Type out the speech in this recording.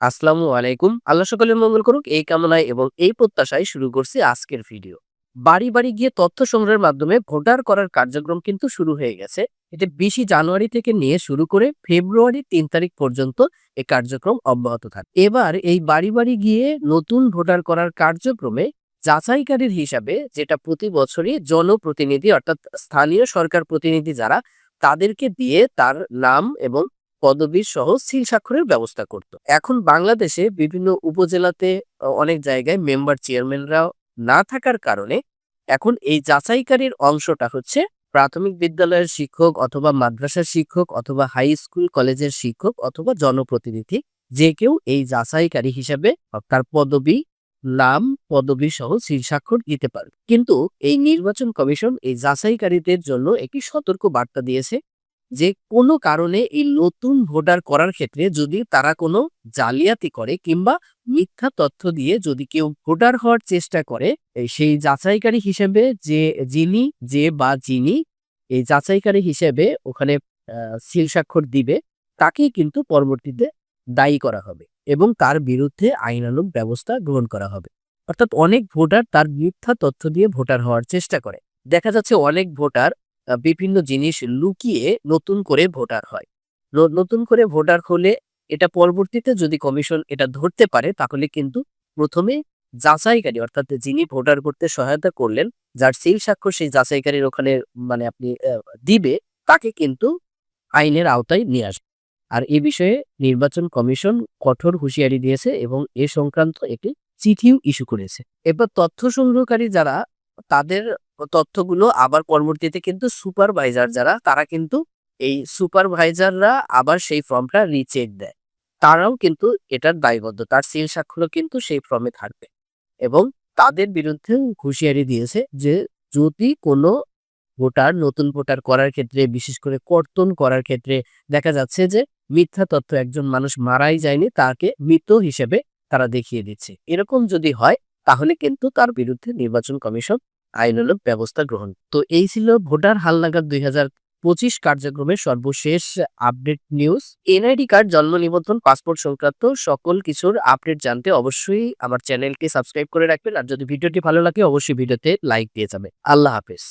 আসসালামু আলাইকুম। আল্লাহ সকলের মঙ্গল করুক। এই কামনায় এবং এই প্রত্যাশায় শুরু করছি আজকের ভিডিও। বাড়ি বাড়ি গিয়ে তথ্য সংগ্রহের মাধ্যমে ভোটার করার কার্যক্রম কিন্তু শুরু হয়ে গেছে। এতে বিশে জানুয়ারি থেকে নিয়ে শুরু করে ফেব্রুয়ারি তিন তারিখ পর্যন্ত এই কার্যক্রম অব্যাহত থাকে। এবার এই বাড়ি বাড়ি গিয়ে নতুন ভোটার করার কার্যক্রমে যাচাইকারীর হিসাবে যেটা প্রতি বছরই জনপ্রতিনিধি অর্থাৎ স্থানীয় সরকার প্রতিনিধি যারা, তাদেরকে দিয়ে তার নাম এবং পদবী সহ সিল স্বাক্ষরের ব্যবস্থা করত। এখন বাংলাদেশে বিভিন্ন উপজেলাতে অনেক জায়গায় মেম্বার চেয়ারম্যানরা না থাকার কারণে এখন এই যাচাইকারীর অংশটা হচ্ছে প্রাথমিক বিদ্যালয়ের শিক্ষক অথবা মাদ্রাসার শিক্ষক অথবা হাই স্কুল, কলেজের শিক্ষক অথবা জনপ্রতিনিধি যে কেউ এই যাচাইকারী হিসাবে তার পদবী, নাম, পদবী সহ সিল স্বাক্ষর দিতে পারে কিন্তু এই নির্বাচন কমিশন এই যাচাইকারীদের জন্য একটি সতর্ক বার্তা দিয়েছে। যে কোনো কারণে এই নতুন ভোটার করার ক্ষেত্রে যদি তারা কোনো জালিয়াতি করে কিংবা মিথ্যা তথ্য দিয়ে যদি কেউ ভোটার হওয়ার চেষ্টা করে সেই যাচাইকারী হিসেবে যে যিনি, যে বা যিনি এই যাচাইকারী হিসেবে ওখানে সিল স্বাক্ষর দিবে, তাকেই কিন্তু পরবর্তীতে দায়ী করা হবে এবং তার বিরুদ্ধে আইনানুগ ব্যবস্থা গ্রহণ করা হবে। অর্থাৎ অনেক ভোটার তার মিথ্যা তথ্য দিয়ে ভোটার হওয়ার চেষ্টা করে। দেখা যাচ্ছে অনেক ভোটার বিভিন্ন জিনিস লুকিয়ে নতুন করে ভোটার হয়। নতুন করে ভোটার হলে এটা পরবর্তীতে যদি কমিশন এটা ধরতে পারে, তাহলে কিন্তু প্রথমে যাচাইকারী অর্থাৎ যিনি ভোটার করতে সহায়তা করলেন, যার সিল স্বাক্ষর সেই যাচাইকারীর ওখানে মানে আপনি দিবে, তাকে কিন্তু আইনের আওতায় নিয়ে আসবে। আর এ বিষয়ে নির্বাচন কমিশন কঠোর হুঁশিয়ারি দিয়েছে এবং এ সংক্রান্ত একটি চিঠিও ইস্যু করেছে। এবার তথ্য সংগ্রহকারী যারা, তাদের তথ্যগুলো আবার পরবর্তীতে কিন্তু সুপারভাইজার যারা, তারা কিন্তু এই সুপারভাইজাররা আবার সেই ফর্মটা রিচেক দেয়। তারাও কিন্তু এটার দায়বদ্ধ, তার সিল স্বাক্ষরও কিন্তু সেই ফর্মে থাকবে। এবং তাদের বিরুদ্ধে হুঁশিয়ারি দিয়েছে যে, যদি কোনো ভোটার নতুন ভোটার করার ক্ষেত্রে, বিশেষ করে কর্তন করার ক্ষেত্রে দেখা যাচ্ছে যে, মিথ্যা তথ্য একজন মানুষ মারাই যায়নি, তাকে মৃত হিসেবে তারা দেখিয়ে দিচ্ছে। এরকম যদি হয়, তাহলে কিন্তু তার বিরুদ্ধে নির্বাচন কমিশন আইনানুগ ব্যবস্থা গ্রহণ। তো এই ছিল ভোটার হালনাগাদ দুই হাজার পঁচিশ কার্যক্রমের সর্বশেষ আপডেট নিউজ। এনআইডি কার্ড, জন্ম নিবন্ধন, পাসপোর্ট সংক্রান্ত সকল কিছুর আপডেট জানতে অবশ্যই আমার চ্যানেলকে সাবস্ক্রাইব করে রাখবেন। আর যদি ভিডিওটি ভালো লাগে, অবশ্যই ভিডিওতে লাইক দিয়ে যাবে আল্লাহ হাফেজ।